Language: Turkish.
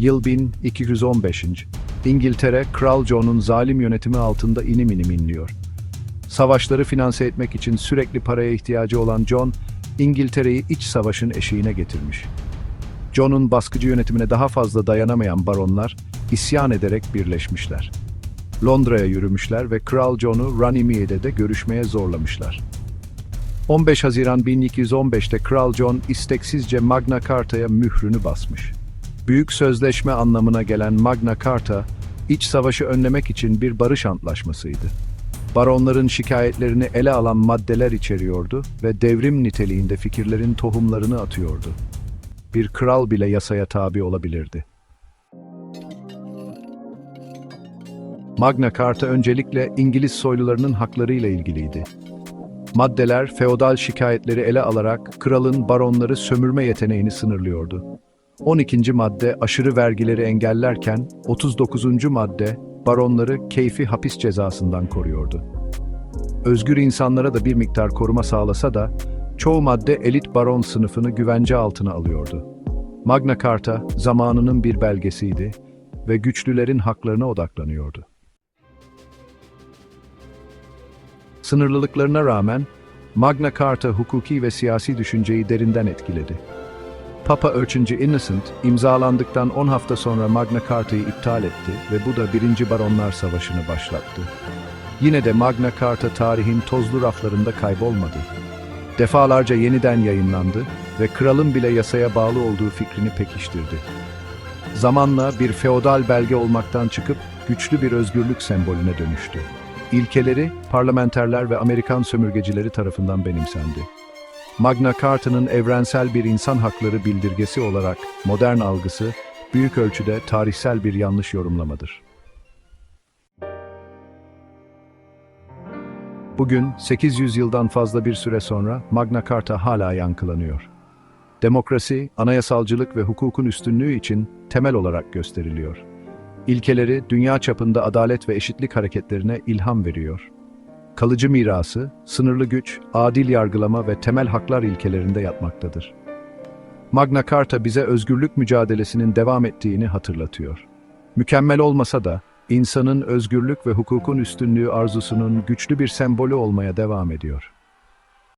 Yıl 1215. İngiltere, Kral John'un zalim yönetimi altında inim inim inliyor. Savaşları finanse etmek için sürekli paraya ihtiyacı olan John, İngiltere'yi iç savaşın eşiğine getirmiş. John'un baskıcı yönetimine daha fazla dayanamayan baronlar isyan ederek birleşmişler. Londra'ya yürümüşler ve Kral John'u Runnymede de görüşmeye zorlamışlar. 15 Haziran 1215'te Kral John isteksizce Magna Carta'ya mührünü basmış. Büyük sözleşme anlamına gelen Magna Carta, iç savaşı önlemek için bir barış antlaşmasıydı. Baronların şikayetlerini ele alan maddeler içeriyordu ve devrim niteliğinde fikirlerin tohumlarını atıyordu. Bir kral bile yasaya tabi olabilirdi. Magna Carta öncelikle İngiliz soylularının haklarıyla ilgiliydi. Maddeler feodal şikayetleri ele alarak kralın baronları sömürme yeteneğini sınırlıyordu. 12. madde aşırı vergileri engellerken 39. madde baronları keyfi hapis cezasından koruyordu. Özgür insanlara da bir miktar koruma sağlasa da çoğu madde elit baron sınıfını güvence altına alıyordu. Magna Carta zamanının bir belgesiydi ve güçlülerin haklarına odaklanıyordu. Sınırlılıklarına rağmen Magna Carta hukuki ve siyasi düşünceyi derinden etkiledi. Papa 3. Innocent imzalandıktan 10 hafta sonra Magna Carta'yı iptal etti ve bu da 1. Baronlar Savaşı'nı başlattı. Yine de Magna Carta tarihin tozlu raflarında kaybolmadı. Defalarca yeniden yayınlandı ve kralın bile yasaya bağlı olduğu fikrini pekiştirdi. Zamanla bir feodal belge olmaktan çıkıp güçlü bir özgürlük sembolüne dönüştü. İlkeleri parlamenterler ve Amerikan sömürgecileri tarafından benimsendi. Magna Carta'nın evrensel bir insan hakları bildirgesi olarak modern algısı büyük ölçüde tarihsel bir yanlış yorumlamadır. Bugün 800 yıldan fazla bir süre sonra Magna Carta hala yankılanıyor. Demokrasi, anayasalcılık ve hukukun üstünlüğü için temel olarak gösteriliyor. İlkeleri dünya çapında adalet ve eşitlik hareketlerine ilham veriyor. Kalıcı mirası, sınırlı güç, adil yargılama ve temel haklar ilkelerinde yatmaktadır. Magna Carta bize özgürlük mücadelesinin devam ettiğini hatırlatıyor. Mükemmel olmasa da insanın özgürlük ve hukukun üstünlüğü arzusunun güçlü bir sembolü olmaya devam ediyor.